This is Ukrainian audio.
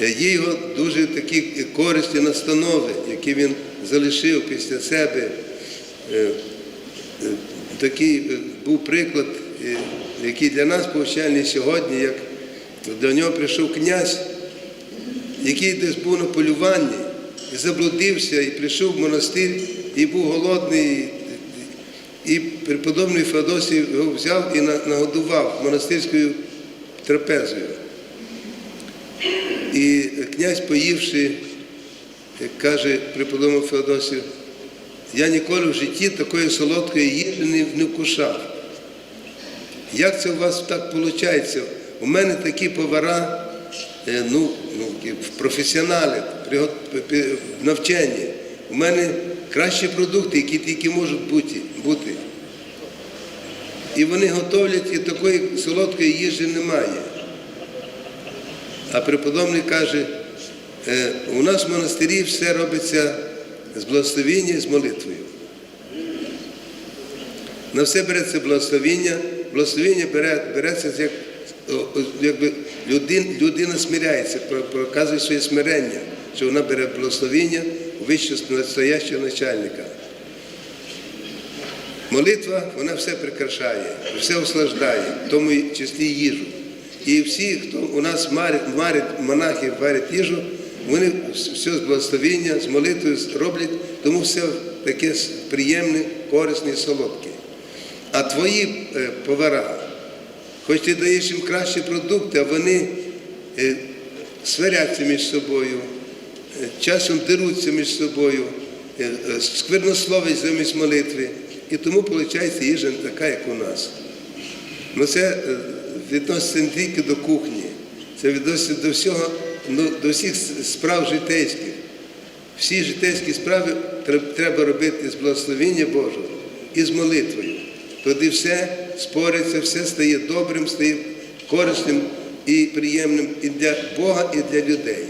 Є його дуже такі корисні настанови, які він залишив після себе. Е, е, Такий був приклад, е, який для нас повчальний сьогодні, як до нього прийшов князь, який десь був на полюванні, і заблудився, і прийшов в монастир, і був голодний. І преподобний Феодосій його взяв і нагодував монастирською трапезою. І князь, поївши, каже преподобному Феодосію, я ніколи в житті такої солодкої їжі не, вкушав. Як це у вас так виходить? У мене такі повара, е, ну, ну, професіонали, навчанні. У мене кращі продукти, які тільки можуть бути. І вони готовлять, і такої солодкої їжі немає. А преподобний каже, «Е, у нас в монастирі все робиться з благословіння і з молитвою. На все береться благословіння, благословіння бере, береться як якби людина, людина смиряється, проказує своє смирення, що вона бере благословіння у вищого настоящого начальника. Молитва, вона все прикрашає, все услаждає, в тому числі їжу. І всі, хто у нас марять, марять монахи варять їжу, вони все з благословіння, з молитвою роблять, тому все таке приємне, корисне і солодке. А твої е, повара, хоч ти даєш їм кращі продукти, а вони е, сваряться між собою, е, часом деруться між собою, сквернословить замість молитви. І тому виходить їжа не така, як у нас. Ну це відноситься не тільки до кухні, це відноситься до всього, ну, до всіх справ житейських. Всі житейські справи треба робити з благословіння Божого і з молитвою. Тоді все спориться, все стає добрим, стає корисним і приємним і для Бога, і для людей.